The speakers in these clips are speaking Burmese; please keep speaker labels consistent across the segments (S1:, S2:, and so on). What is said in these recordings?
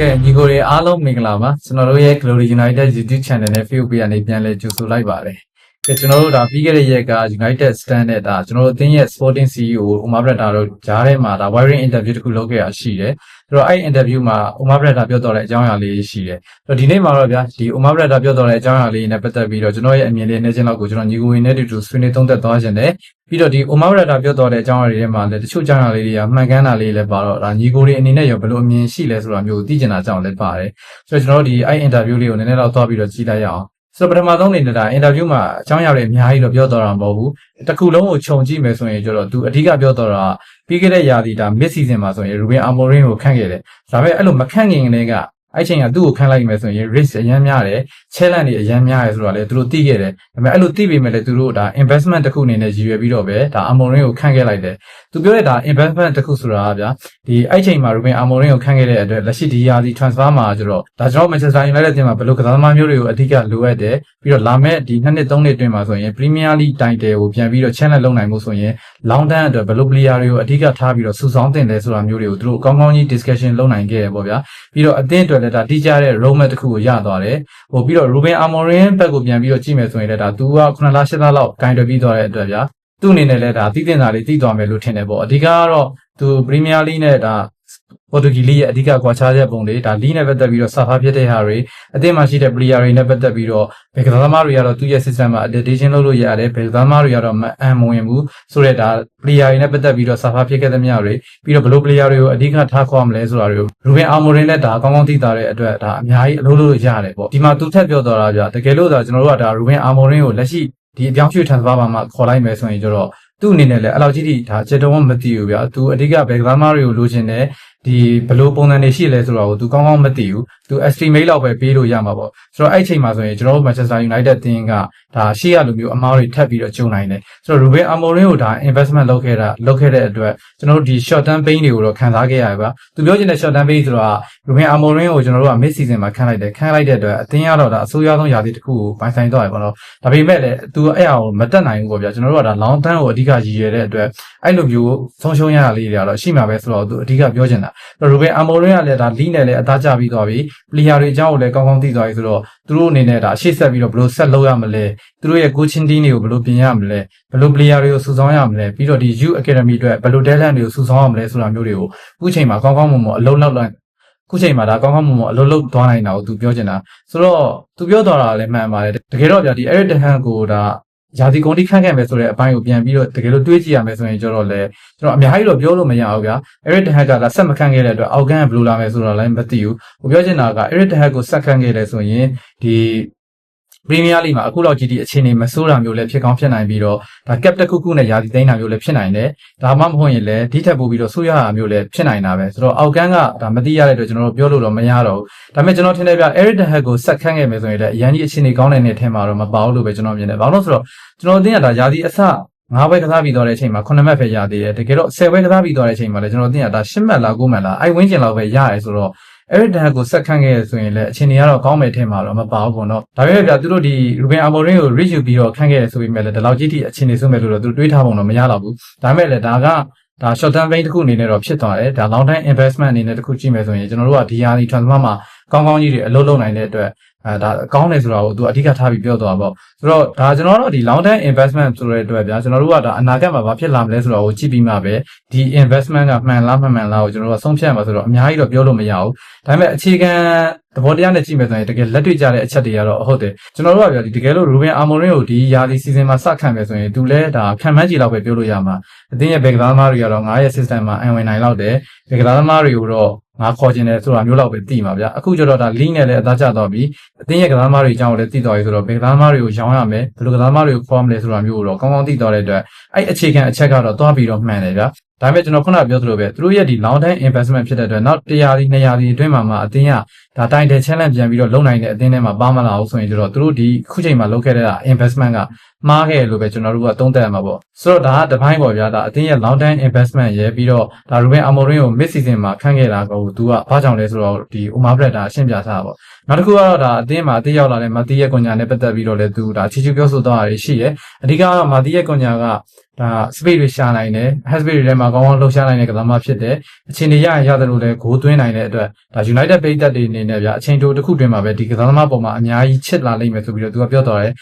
S1: ကဲညီကိုတွေအားလုံးမင်္ဂလာပါကျွန်တော်တို့ရဲ့ Glory United YouTube Channel နဲ့ Facebook Page ကနေပြန်လည်ကြိုဆိုလိုက်ပါတယ် ကဲကျွန်တော်တို့ဒါပြီးခဲ့တဲ့ရက်က United Stand နဲ့ဒါကျွန်တော်တို့အသင်းရဲ့ Sporting CEO Omar Bretta တို့ဂျားထဲမှာဒါ wiring interview တစ်ခုလုပ်ခဲ့ရရှိတယ်ဆိုတော့အဲ့ interview မှာ Omar Bretta ပြောတော့တဲ့အကြောင်းအရာလေးရှိတယ်ဆိုတော့ဒီနေ့မှာတော့ဗျာဒီ Omar Bretta ပြောတော့တဲ့အကြောင်းအရာလေးနဲ့ပတ်သက်ပြီးတော့ကျွန်တော်ရဲ့အမြင်လေးနဲ့ချင်းလောက်ကိုကျွန်တော်ညီကိုဝင်နဲ့တူတူဆွေးနွေးသုံးသပ်သွားခြင်းနဲ့ပြီးတော့ဒီ Omar Bretta ပြောတော့တဲ့အကြောင်းအရာတွေထဲမှာလည်းတချို့အကြောင်းအရာလေးတွေကမှန်ကန်တာလေးလည်းပါတော့ဒါညီကိုတွေအနေနဲ့ရောဘယ်လိုအမြင်ရှိလဲဆိုတာမျိုးကိုသိကျင်တာကြောင့်လည်းပါတယ်ဆိုတော့ကျွန်တော်တို့ဒီအဲ့ interview လေးကိုနည်းနည်းတော့သွားပြီးတော့ကြည့်လိုက်ရအောင် ဆိုတော့ပထမဆုံးအနေနဲ့ဒါ interview မှာအကြောင်းအရာတွေအများကြီးတော့ပြောတော့တာမဟုတ်ဘူးတစ်ခုလုံးကိုခြုံကြည့်မယ်ဆိုရင်ကျတော့သူအဓိကပြောတော့တာပြီးခဲ့တဲ့ရာသီဒါ mid season မှာဆိုရင် Ruben Amorim ကိုခန့်ခဲ့တယ်ဒါပေမဲ့အဲ့လိုမခန့်ခင်ကလေးက အဲ့ချိန်ကသူ့ကိုခန့်လိုက်မယ်ဆိုရင် risk အများများတယ် challenge တွေအများများတယ်ဆိုတော့လေသူတို့သိခဲ့တယ်ဒါပေမဲ့အဲ့လိုသိပေမဲ့လည်းသူတို့ဒါ investment တစ်ခုအနေနဲ့ရည်ရွယ်ပြီးတော့ပဲဒါ Amorim ကိုခန့်ခဲ့လိုက်တယ်သူပြောတဲ့ဒါ investment တစ်ခုဆိုတာကဗျာဒီအဲ့ချိန်မှာ Ruben Amorim ကိုခန့်ခဲ့တဲ့အတွက်လက်ရှိဒီရာသီ transfer မှာကျတော့ဒါကျွန်တော် Manchester United တင်မှာဘယ်လိုကစားသမားမျိုးတွေကိုအဓိကလိုအပ်တယ်ပြီးတော့လာမဲ့ဒီနှစ်နှစ်သုံးနှစ်အတွင်းမှာဆိုရင် Premier League title ကိုပြန်ပြီးတော့ challenge လုပ်နိုင်မှုဆိုရင် long term အတွက်ဘယ်လို player တွေကိုအဓိကထားပြီးတော့စုဆောင်းတင်တယ်ဆိုတာမျိုးတွေကိုသူတို့ကောင်းကောင်းကြီး discussion လုပ်နိုင်ခဲ့ရပေါ့ဗျာပြီးတော့အသင်းအတွက်လည်းဒါတိကျတဲ့ roadmap တစ်ခုကိုရသွားတယ်ဟိုပြီးတော့ Ruben Amorim ဘက်ကိုပြန်ပြီးတော့ကြည့်မယ်ဆိုရင်လည်းဒါသူက9လ10လလောက်ဂိုင်းတွပြီးသွားတဲ့အတွက်ဗျာသူ့အနေနဲ့လည်းဒါသိတင်တာလေးသိသွားမယ်လို့ထင်တယ်ပေါ့အဓိကကတော့သူ Premier League နဲ့ဒါ ပေါ်တူဂီလီရဲ့အဓိကကွာခြားချက်ပုံတွေဒါလီနဲ့ပတ်သက်ပြီးတော့စာဖာဖြစ်တဲ့ဟာတွေအသင်းမှာရှိတဲ့ player တွေနဲ့ပတ်သက်ပြီးတော့ဘယ်ကစားသမားတွေကတော့သူ့ရဲ့ system မှာ adaptation လုပ်လို့ရတယ်ဘယ်ကစားသမားတွေကတော့မအံမဝင်ဘူးဆိုတော့ဒါ player တွေနဲ့ပတ်သက်ပြီးတော့စာဖာဖြစ်ခဲ့တဲ့မြတွေပြီးတော့ဘယ်လို player တွေကိုအဓိကထားခေါ်မလဲဆိုတာတွေကို Ruben Amorim နဲ့ဒါကောင်းကောင်းသိတာတဲ့အတွက်ဒါအများကြီးအလုပ်လုပ်လို့ရတယ်ပေါ့ဒီမှာသူထက်ပြောတော့တာဗျတကယ်လို့ဒါကျွန်တော်တို့ကဒါ Ruben Amorim ကိုလက်ရှိဒီအပြောင်းရွှေ့ transfer မှာမှခေါ်လိုက်မယ်ဆိုရင်ကျတော့သူ့အနေနဲ့လည်းအဲ့လောက်ကြီးဒီဒါချက်တော့မသိဘူးဗျသူအဓိကဘယ်ကစားသမားတွေကိုလိုချင်တယ် ဒီဘယ်လိုပုံစံတွေရှိလဲဆိုတာကိုသူကောင်းကောင်းမသိဘူးသူ estimate လောက်ပဲပေးလို့ရမှာပေါ့ဆိုတော့အဲ့အချိန်မှာဆိုရင်ကျွန်တော်တို့ Manchester United တင်းကဒါရှေ့ရလိုမျိုးအမားတွေထပ်ပြီးတော့ကျုံနိုင်တယ်ဆိုတော့ Ruben Amorim ကိုဒါ investment လုပ်ခဲ့တာလုပ်ခဲ့တဲ့အတွက်ကျွန်တော်တို့ဒီ short term pain တွေကိုတော့ခံစားခဲ့ရတယ်ဗျသူပြောချင်တဲ့ short term pain ဆိုတာ Ruben Amorim ကိုကျွန်တော်တို့က mid season မှာခန့်လိုက်တယ်ခန့်လိုက်တဲ့အတွက်အသင်းကတော့ဒါအဆိုးရွားဆုံးရာသီတစ်ခုကိုပိုင်ဆိုင်တော့ရပါတော့ဒါပေမဲ့လည်းသူအဲ့အရာကိုမတက်နိုင်ဘူးပေါ့ဗျာကျွန်တော်တို့ကဒါ long term ကိုအဓိကရည်ရွယ်တဲ့အတွက်အဲ့လိုမျိုးဆုံးရှုံးရတာလေးတွေကတော့ရှိမှာပဲဆိုတော့သူအဓိကပြောချင်တာရူဘင်အာမိုရင်ကလည်းဒါလီနဲ့လည်းအသားကျပြီးသွားပြီပလီယာတွေအကြောင်းကိုလည်းကောင်းကောင်းသိသွားပြီဆိုတော့သူတို့အနေနဲ့ဒါအရှိတ်ဆက်ပြီးတော့ဘယ်လိုဆက်လုပ်ရမလဲသူတို့ရဲ့ coaching team တွေကိုဘယ်လိုပြင်ရမလဲဘယ်လိုပလီယာတွေကိုစုဆောင်းရမလဲပြီးတော့ဒီ youth academy အတွက်ဘယ်လို talent တွေကိုစုဆောင်းရမလဲဆိုတာမျိုးတွေကိုအခုချိန်မှာကောင်းကောင်းမွန်မွန်အလုံးလောက်လိုက်ခုချိန်မှာဒါကောင်းကောင်းမွန်မွန်အလုံးလုံးသွားနိုင်တာကိုသူပြောချင်တာဆိုတော့သူပြောသွားတာလည်းမှန်ပါတယ်တကယ်တော့ဗျာဒီ Eric Ten Hag ကိုဒါ ယာတီကွန်တီခန့်ခဲ့မယ်ဆိုတဲ့အပိုင်းကိုပြန်ပြီးတော့တကယ်လို့တွေးကြည့်ရမယ်ဆိုရင်ကျတော့လေကျွန်တော်အများကြီးတော့ပြောလို့မရဘူးဗျာ Eric Ten Hag ကဆက်မခန့်ခဲ့တဲ့အတွက်အောက်ကန်ကဘယ်လိုလာမယ်ဆိုတော့လည်းမသိဘူး။ဟိုပြောချင်တာက Eric Ten Hag ကိုဆက်ခန့်ခဲ့တယ်ဆိုရင်ဒီ Premier League မှာအခုလောက်ကြီးဒီအခြေအနေမဆိုးတာမျိုးလည်းဖြစ်ကောင်းဖြစ်နိုင်ပြီးတော့ဒါ cap တစ်ခုခုနဲ့ယာတီသိမ်းတာမျိုးလည်းဖြစ်နိုင်တယ်။ဒါမှမဟုတ်ရင်လည်းဒီထက်ပိုပြီးတော့ဆိုးရတာမျိုးလည်းဖြစ်နိုင်တာပဲ။ဆိုတော့အောက်ကန်ကဒါမသိရတဲ့အတွက်ကျွန်တော်တို့ပြောလို့တော့မရတော့ဘူး။ဒါပေမဲ့ကျွန်တော်ထင်တယ်ဗျ Eric Ten Hag ကိုဆက်ခန့်ခဲ့မယ်ဆိုရင်လည်းအရန်ကြီးအခြေအနေကောင်းတဲ့နေထဲမှာတော့မပါဘူးလို့ပဲကျွန်တော်မြင်တယ်။ဘာလို့လဲဆိုတော့ကျွန်တော်အ think ကဒါယာတီအစငါးဘဲကစားပြီးသွားတဲ့အချိန်မှာ9မှတ်ပဲရသေးတယ်တကယ်တော့10ဘဲကစားပြီးသွားတဲ့အချိန်မှာလည်းကျွန်တော်သိရတာ10မှတ်လား9မှတ်လားအဲ့ဝင်းကျင်လောက်ပဲရတယ်ဆိုတော့ အဲ့ဒီတန်းကိုဆက်ခန့်ခဲ့ရဆိုရင်လည်းအချိန်တွေကတော့ကောင်းမယ်ထင်မှာတော့မပါဘူးပေါ့နော်ဒါပေမဲ့ဗျာသူတို့ဒီ Ruben Amorim ကို reach ယူပြီးတော့ခန့်ခဲ့ရဆိုပေမဲ့လည်းဒီလောက်ကြီးထိအချိန်တွေဆုံးမယ်လို့တော့သူတွေးထားပုံတော့မရတော့ဘူးဒါပေမဲ့လည်းဒါကဒါ short term vein တစ်ခုအနေနဲ့တော့ဖြစ်သွားတယ်ဒါ long term investment အနေနဲ့တစ်ခုကြည့်မယ်ဆိုရင်ကျွန်တော်တို့ကဒီဟာဒီ transfer မှာကောင်းကောင်းကြီးတွေအလုပ်လုပ်နိုင်တဲ့အတွက် အဲဒါကောင်းတယ်ဆိုတာကိုသူအဓိကထားပြီးပြောသွားပါပေါ့ဆိုတော့ဒါကျွန်တော်တို့ဒီ long term investment ဆိုတဲ့အတွက်ဗျာကျွန်တော်တို့ကဒါအနာဂတ်မှာဘာဖြစ်လာမလဲဆိုတာကိုကြည့်ပြီးမှပဲဒီ investment ကမှန်လားမမှန်လားကိုကျွန်တော်တို့ကဆုံးဖြတ်ရမှာဆိုတော့အများကြီးတော့ပြောလို့မရဘူးဒါပေမဲ့အခြေခံ သဘောတရားနဲ့ကြည့်မယ်ဆိုရင်တကယ်လက်တွေ့ကြတဲ့အချက်တွေကတော့ဟုတ်တယ်ကျွန်တော်တို့ကဗျာဒီတကယ်လို့ Ruben Amorim ကိုဒီယာဒီ season မှာစခံမယ်ဆိုရင်သူလဲဒါခံမှန်းကြည့်လောက်ပဲပြောလို့ရမှာအသင်းရဲ့ဘယ်ကစားသမားတွေကတော့ငါရဲ့ system မှာအံဝင်နိုင်လောက်တယ်ဘယ်ကစားသမားတွေကိုတော့ငါခေါ်ခြင်းတယ်ဆိုတာမျိုးလောက်ပဲသိမှာဗျာအခုကျတော့ဒါ link နဲ့လည်းအသားကျသွားပြီအသင်းရဲ့ကစားသမားတွေအကြောင်းကိုလည်းသိသွားပြီဆိုတော့ဘယ်ကစားသမားတွေကိုရောင်းရမယ်ဘယ်လိုကစားသမားတွေကိုခေါ်မလဲဆိုတာမျိုးကိုတော့ကောင်းကောင်းသိသွားတဲ့အတွက်အဲ့အခြေခံအချက်ကတော့သွားပြီးတော့မှန်တယ်ဗျာ ဒါပေမဲ့ကျွန်တော်ခုနပြောသလိုပဲသူတို့ရဲ့ဒီ long term investment ဖြစ်တဲ့အတွက်နောက်100ဒီ200ဒီအတွင်းမှာမှအသင်းကဒါတိုင်းတဲ့ challenge ပြန်ပြီးတော့လုံနိုင်တဲ့အသင်းထဲမှာပါမလာဘူးဆိုရင်ကျတော့သူတို့ဒီခုချိန်မှာလုပ်ခဲ့တဲ့ investment ကမှားခဲ့လို့ပဲကျွန်တော်တို့ကသုံးသပ်ရမှာပေါ့ဆိုတော့ဒါကတစ်ပိုင်းပေါ့ဗျာဒါအသင်းရဲ့ long term investment ရဲ့ပြီးတော့ဒါ Ruben Amorim ကို mid season မှာခန့်ခဲ့တာကိုသူကဘာကြောင့်လဲဆိုတော့ဒီ Omar Brett ဒါရှင်းပြထားတာပေါ့နောက်တစ်ခုကတော့ဒါအသင်းမှာအသင်းရောက်လာတဲ့မာတီးရဲ့ကွန်ညာနဲ့ပတ်သက်ပြီးတော့လည်းသူဒါချီချူပြောဆိုသွားတာရှိတယ်အဓိကကတော့မာတီးရဲ့ကွန်ညာက ဒါ space တွေရှာနိုင်တယ် has space တွေထဲမှာကောင်းကောင်းလှုပ်ရှားနိုင်တဲ့ကစားမဖြစ်တယ်အချိန်တွေရရင်ရတယ်လို့လည်းဂိုးသွင်းနိုင်တဲ့အတွက်ဒါ United ပိတ်သက်တွေအနေနဲ့ဗျာအချိန်တိုတစ်ခုတွင်မှာပဲဒီကစားသမားပေါ်မှာအများကြီးချစ်လာလိမ့်မယ်ဆိုပြီးတော့သူကပြောသွားတယ်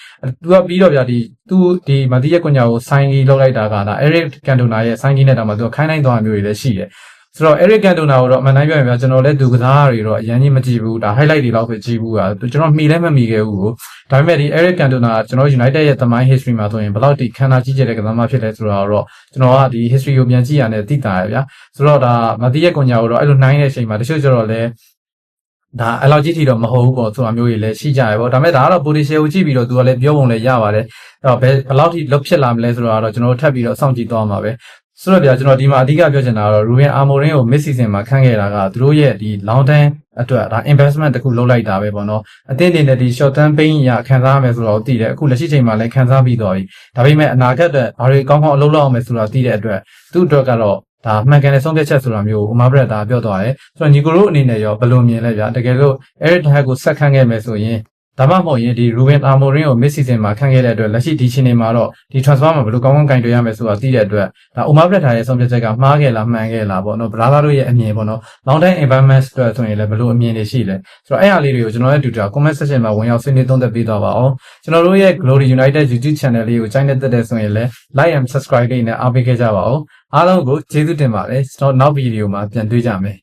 S1: သူကပြီးတော့ဗျာဒီသူဒီမာတီးရဲ့ကွန်ညာကို sign ကြီးလုပ်လိုက်တာကဒါ Eric Cantona ရဲ့ sign ကြီးနဲ့တောင်မှသူကခိုင်းနိုင်သွားမျိုးတွေလည်းရှိတယ် ဆိုတော့ Eric Cantona ကိုတော့အမှန်တိုင်းပြောရင်ဗျာကျွန်တော်လည်းသူကစားတွေတော့အရင်ကြီးမကြည့်ဘူးဒါ highlight တွေလောက်ပဲကြည့်ဘူးอ่ะကျွန်တော်မှီလည်းမမှီခဲ့ဘူးကိုဒါပေမဲ့ဒီ Eric Cantona ကကျွန်တော် United ရဲ့သမိုင်း history မှာဆိုရင်ဘယ်လောက်ထိခန္ဓာကြီးကျယ်တဲ့ကစားမဖြစ်လဲဆိုတာတော့ကျွန်တော်ကဒီ history ကိုပြန်ကြည့်ရတဲ့သိတာရဗျာဆိုတော့ဒါမတိရဲ့ကွန်ညာကိုတော့အဲ့လိုနိုင်တဲ့အချိန်မှာတချို့ကျတော့လည်းဒါအဲ့လောက်ကြီးထီတော့မဟုတ်ဘူးပေါ့ဆိုတာမျိုးတွေလည်းရှိကြရပေါ့ဒါပေမဲ့ဒါကတော့ potential ကိုကြည့်ပြီးတော့သူကလည်းပြောပုံလည်းရပါတယ်အဲ့တော့ဘယ်ဘယ်လောက်ထိလုတ်ဖြစ်လာမလဲဆိုတာတော့ကျွန်တော်တို့ထပ်ပြီးတော့စောင့်ကြည့်သွားမှာပဲ ဆိုတော့ဗျာကျွန်တော်ဒီမှာအဓိကပြောချင်တာကတော့ Ruben Amorim ကို mid season မှာခန့်ခဲ့တာကသူတို့ရဲ့ဒီ long term အတွက်ဒါ investment တစ်ခုလုပ်လိုက်တာပဲပေါ့နော်အသင်းအနေနဲ့ဒီ short term pain ရခံစားရမယ်ဆိုတော့သိတယ်အခုလက်ရှိချိန်မှာလည်းခံစားပြီးတော့ပြီဒါပေမဲ့အနာဂတ်အတွက်ဘာတွေကောင်းကောင်းအလုပ်လုပ်အောင်မယ်ဆိုတာသိတဲ့အတွက်သူ့အတွက်ကတော့ဒါမှန်ကန်တဲ့ဆုံးဖြတ်ချက်ဆိုတာမျိုးဥမာပြတ်ဒါပြောသွားတယ်ဆိုတော့ညီကိုတို့အနေနဲ့ရောဘယ်လိုမြင်လဲဗျာတကယ်လို့ Eric Ten Hag ကိုဆက်ခန့်ခဲ့မယ်ဆိုရင် ဒါမှမဟုတ်ရင်ဒီ Ruben Amorim ကို mid season မှာခန့်ခဲ့တဲ့အတွက်လက်ရှိဒီချိန်နေမှာတော့ဒီ transfer မှာဘယ်လိုကောင်းကောင်းကင်တွေ့ရမယ်ဆိုတာသိတဲ့အတွက်ဒါဥမာပြတ်ထားရဲ့ဆုံးဖြတ်ချက်ကမှားခဲ့လားမှန်ခဲ့လားပေါ့နော်ဗလာသာတို့ရဲ့အမြင်ပေါ့နော် long term environment အတွက်ဆိုရင်လည်းဘယ်လိုအမြင်တွေရှိလဲဆိုတော့အဲ့အရာလေးတွေကိုကျွန်တော်ရဲ့ Twitter comment section မှာဝင်ရောက်ဆွေးနွေးသုံးသပ်ပေးသွားပါအောင်ကျွန်တော်တို့ရဲ့ Glory United YouTube channel လေးကိုကြိုက်နေသက်တဲ့ဆိုရင်လည်း like and subscribe လေးနဲ့အားပေးခဲ့ကြပါအောင်အားလုံးကိုကျေးဇူးတင်ပါတယ်ကျွန်တော်နောက်ဗီဒီယိုမှာပြန်တွေ့ကြမယ်